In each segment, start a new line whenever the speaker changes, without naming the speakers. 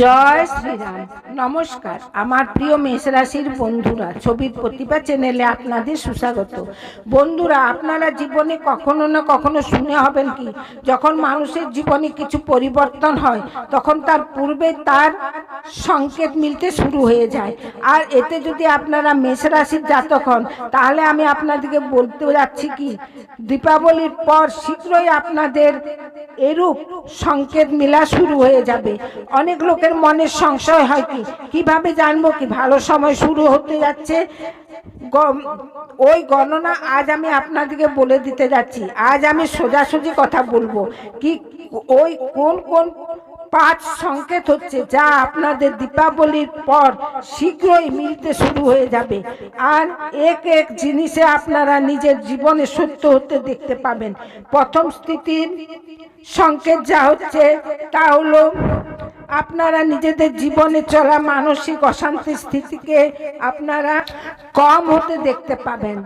জয় শ্রীরাম। নমস্কার, আমার প্রিয় মেষ রাশির বন্ধুরা, ছবির প্রতিভা চ্যানেলে আপনাদের সুস্বাগত। বন্ধুরা, আপনারা জীবনে কখনো না কখনো শুনে হবেন কি, যখন মানুষের জীবনে কিছু পরিবর্তন হয়, তখন তার পূর্বে তার সংকেত মিলতে শুরু হয়ে যায়। আর এতে যদি আপনারা মেষ রাশির জাতক হন, তাহলে আমি আপনাদেরকে বলতে যাচ্ছি কি, দীপাবলির পর শীঘ্রই আপনাদের এরূপ সংকেত মিলা শুরু হয়ে যাবে। অনেক লোকের মনের সংশয় হয় কি? কীভাবে জানব কি? ভালো সময় শুরু হতে যাচ্ছে। ওই গণনা আজ আমি আপনাদেরকে বলে দিতে যাচ্ছি। আজ আমি সোজাসুজি কথা বলব। কি, ওই কোন কোন পাঁচ সংকেত হচ্ছে যা আপনাদের দীপাবলির পর শীঘ্রই মিলতে শুরু হয়ে যাবে। আর এক এক জিনিসে আপনারা নিজের জীবনে সত্য হতে দেখতে পাবেন। প্রথম স্থিতির সংকেত যা হচ্ছে তা হলো আপনারা নিজেদের জীবনে চলা মানসিক অশান্তির স্থিতিকে আপনারা কম হতে দেখতে পাবেন।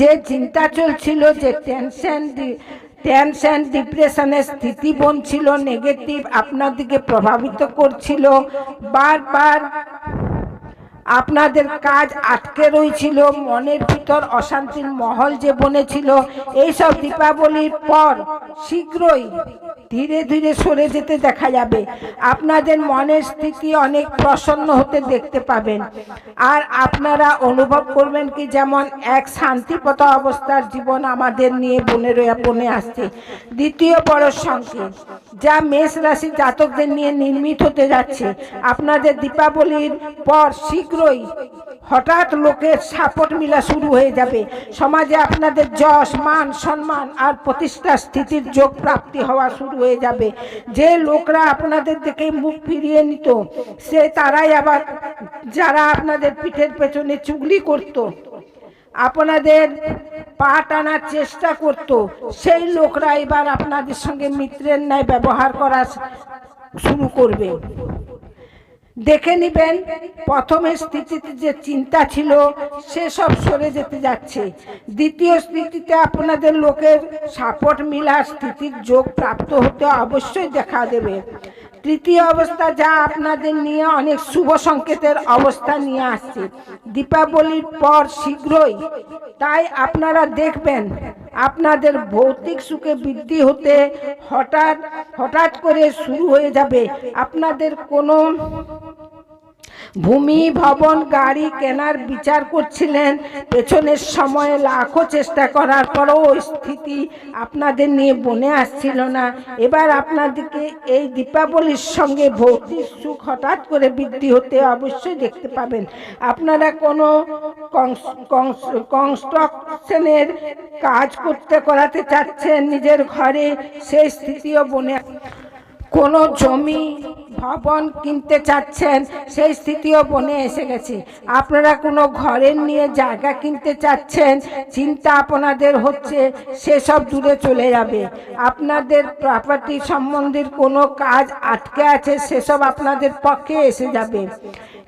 যে চিন্তা চলছিল, যে টেনশন টেনশন ডিপ্রেশনের স্থিতি বনছিল নেগেটিভ আপনাদেরকে প্রভাবিত করছিল। বারবার আপনাদের কাজ আটকে রয়েছিল মনের ভিতর অশান্তির মহল যে বনেছিল এইসব দীপাবলির পর শীঘ্রই ধীরে ধীরে সরে যেতে দেখা যাবে। আপনাদের মনের স্থিতি অনেক প্রসন্ন হতে দেখতে পাবেন। আর আপনারা অনুভব করবেন কি যেমন এক শান্তিপত অবস্থার জীবন আমাদের নিয়ে বনে রয়ে, বনে আসছে। দ্বিতীয় বড় সংকেত, যা মেষ রাশি জাতকদের নিয়ে নির্মিত হতে যাচ্ছে। আপনাদের দীপাবলির পর শীঘ্রই হঠাৎ লোকের সাপোর্ট মিলা শুরু হয়ে যাবে। সমাজে আপনাদের যশ, মান, সম্মান আর প্রতিষ্ঠা স্থিতির যোগ প্রাপ্তি হওয়া শুরু হয়ে যাবে। যে লোকরা আপনাদের দেখে মুখ ফিরিয়ে নিত, সে তারাই আবার যারা আপনাদের পিঠের পেছনে চুগলি করত, আপনাদের পা টানার চেষ্টা করত, সেই লোকরা এবার আপনাদের সঙ্গে মিত্রের ন্যায় ব্যবহার করা শুরু করবে। দেখে নিবেন প্রথমের স্থিতিতে যে চিন্তা ছিল সেসব সরে যেতে যাচ্ছে। দ্বিতীয় স্থিতিতে আপনাদের লোকের সাপোর্ট মিলার স্থিতির যোগ প্রাপ্ত হতে অবশ্যই দেখা দেবে। তৃতীয় অবস্থা যা আপনাদের নিয়ে অনেক শুভ সংকেতের অবস্থা নিয়ে আসছে। দীপাবলির পর শীঘ্রই। তাই আপনারা দেখবেন, আপনাদের ভৌতিক সুখে বৃদ্ধি হতে হঠাৎ হঠাৎ করে শুরু হয়ে যাবে। আপনাদের কোনো ভূমি ভবন গাড়ি কেনার বিচার করছিলেন। পেছনের সময়ে লাখো চেষ্টা করার পরও ওই স্থিতি আপনাদের নিয়ে বনে আসছিল না। এবার আপনাদেরকে এই দীপাবলির সঙ্গে ভৌতিক সুখ হঠাৎ করে বৃদ্ধি হতে অবশ্যই দেখতে পাবেন। আপনারা কোনো কনস্ট্রাকশনের কাজ করতে করাতে চাচ্ছেন নিজের ঘরে, সেই স্থিতিও বনে কোনো জমি ভবন কিনতে চাচ্ছেন, সেই স্থিতিও বনে এসে গেছে। আপনারা কোনো ঘরের নিয়ে জায়গা কিনতে চাচ্ছেন, চিন্তা আপনাদের হচ্ছে সেসব দূরে চলে যাবে। আপনাদের প্রপার্টি সম্বন্ধের কোনো কাজ আটকে আছে, সেসব আপনাদের পক্ষে এসে যাবে।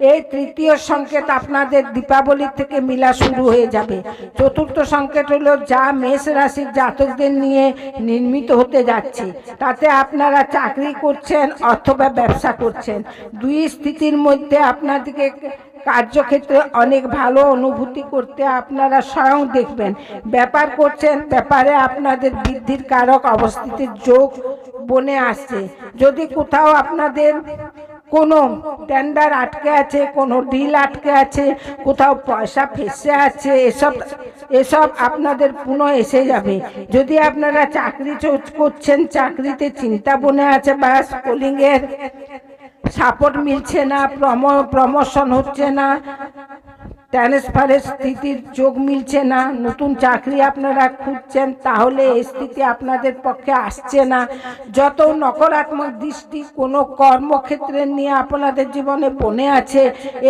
এই তৃতীয় সংকেত আপনাদের দীপাবলি থেকে মিলা শুরু হয়ে যাবে। চতুর্থ সংকেত হলো যা মেষ রাশির জাতকদের নিয়ে নির্মিত হতে যাচ্ছে। তাতে আপনারা চাকরি করছেন অথবা ব্যবসা করছেন। দুই স্থিতির মধ্যে আপনাদেরকে কার্যক্ষেত্রে অনেক ভালো অনুভূতি করতে আপনারা স্বয়ং দেখবেন। ব্যাপার করছেন, ব্যাপারে আপনাদের বৃদ্ধির কারক অবস্থিতির যোগ বনে আসছে। যদি কোথাও আপনাদের কোনো টেন্ডার আটকে আছে, কোনো ডিল আটকে আছে, কোথাও পয়সা ফেসে আছে, এসব এসব আপনাদের পুনঃ এসে যাবে। যদি আপনারা চাকরি করছেন, চাকরিতে চিন্তা বনে আছে বা স্কুলিংয়ের সাপোর্ট মিলছে না প্রম প্রমোশন হচ্ছে না ট্রান্সফারের স্থিতির যোগ মিলছে না, নতুন চাকরি আপনারা খুঁজছেন, তাহলে এই স্থিতি আপনাদের পক্ষে আসছে না। যত নকারাত্মক দৃষ্টি কোনো কর্মক্ষেত্রে নিয়ে আপনাদের জীবনে বনে আছে,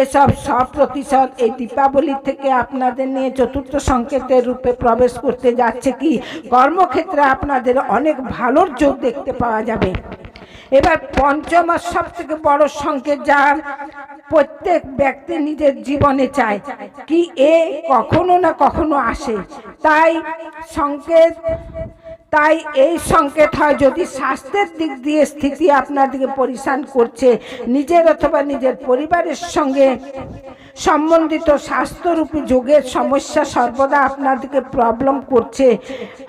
এসব সব প্রতিশত এই দীপাবলি থেকে আপনাদের নিয়ে চতুর্থ সংকেতের রূপে প্রবেশ করতে যাচ্ছে কি? কর্মক্ষেত্রে আপনাদের অনেক ভালোর যোগ দেখতে পাওয়া যাবে। এবার পঞ্চম আর সব থেকে বড় সংকেত যার, প্রত্যেক ব্যক্তি নিজের জীবনে চায় কি এ কখনো না কখনো আসে। তাই সংকেত, তাই এই সংকেত হয় যদি স্বাস্থ্যের দিক দিয়ে স্থিতি আপনাদেরকে পরিশান করছে, নিজের অথবা নিজের পরিবারের সঙ্গে সম্বন্ধিত স্বাস্থ্যরূপী যোগের সমস্যা সর্বদা আপনাদেরকে প্রবলেম করছে।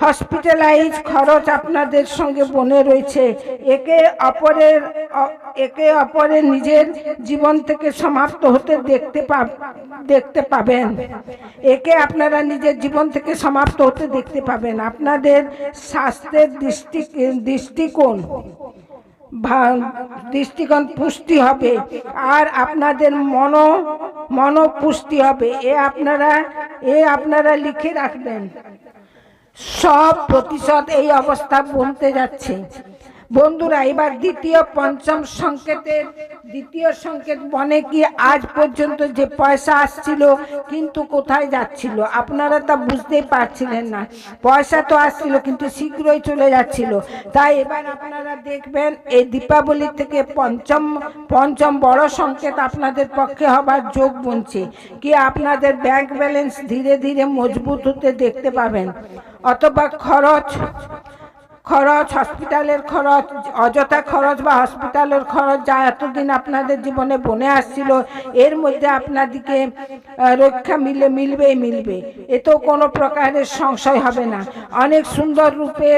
হসপিটালাইজ খরচ আপনাদের সঙ্গে বনে রয়েছে। একে অপরের একে অপরের নিজের জীবন থেকে সমাপ্ত হতে দেখতে দেখতে পাবেন। একে আপনারা নিজের জীবন থেকে সমাপ্ত হতে দেখতে পাবেন। আপনাদের স্বাস্থ্যের দৃষ্টি, দৃষ্টিকোণ দৃষ্টিকোণ পুষ্টি হবে। আর আপনাদের মন মন পুষ্টি হবে। এ আপনারা এ আপনারা লিখে রাখবেন। সব প্রতিশত এই অবস্থা বলতে যাচ্ছে। বন্ধুরা, এবার দ্বিতীয় পঞ্চম সংকেতের দ্বিতীয় সংকেত বনে কি আজ পর্যন্ত যে পয়সা আসছিল, কিন্তু কোথায় যাচ্ছিল? আপনারা তা বুঝতেই পারছিলেন না। পয়সা তো আসছিল, কিন্তু শীঘ্রই চলে যাচ্ছিল। তাই এবার আপনারা দেখবেন, এই দীপাবলি থেকে পঞ্চম পঞ্চম বড় সংকেত আপনাদের পক্ষে হবার যোগ বনছে। কি আপনাদের ব্যাংক ব্যালেন্স ধীরে ধীরে মজবুত হতে দেখতে পাবেন? অথবা খরচ খরচ হসপিটালের খরচ, অযথা খরচ বা হসপিটালের খরচ যা এতদিন আপনাদের জীবনে বনে আসছিল, এর মধ্যে আপনাদিকে রক্ষা মিলে, মিলবেই মিলবে। এতেও কোনো প্রকারের সংশয় হবে না। অনেক সুন্দর রূপে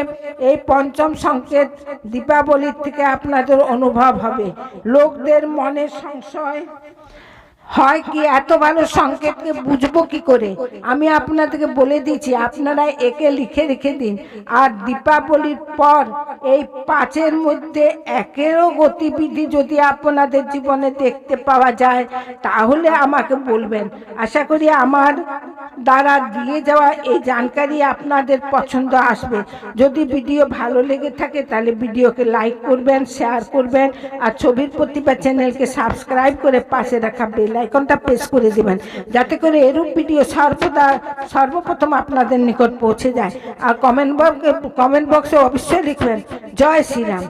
এই পঞ্চম সংকেত দীপাবলির থেকে আপনাদের অনুভব হবে। লোকদের মনে সংশয় হয় কি এত ভালো সংকেতকে বুঝব কি করে? আমি আপনাদেরকে বলে দিয়েছি আপনারা একে লিখে রেখে দিন। আর দীপাবলির পর এই পাঁচের মধ্যে একেরও গতিবিধি যদি আপনাদের জীবনে দেখতে পাওয়া যায়, তাহলে আমাকে বলবেন। আশা করি আমার দ্বারা দিয়ে যাওয়া এই জানকারি আপনাদের পছন্দ আসবে। যদি ভিডিও ভালো লেগে থাকে, তাহলে ভিডিওকে লাইক করবেন, শেয়ার করবেন, আর ছবির প্রতিভা চ্যানেলকে সাবস্ক্রাইব করে পাশে রাখা বেল আইকনটা প্রেস করে দেবেন। যাতে করে এরূপ ভিডিও সর্বদা, সর্বপ্রথম আপনাদের নিকট পৌঁছে যায়। আর কমেন্ট বক্স কমেন্ট বক্সে অবশ্যই লিখবেন, জয় শ্রীরাম।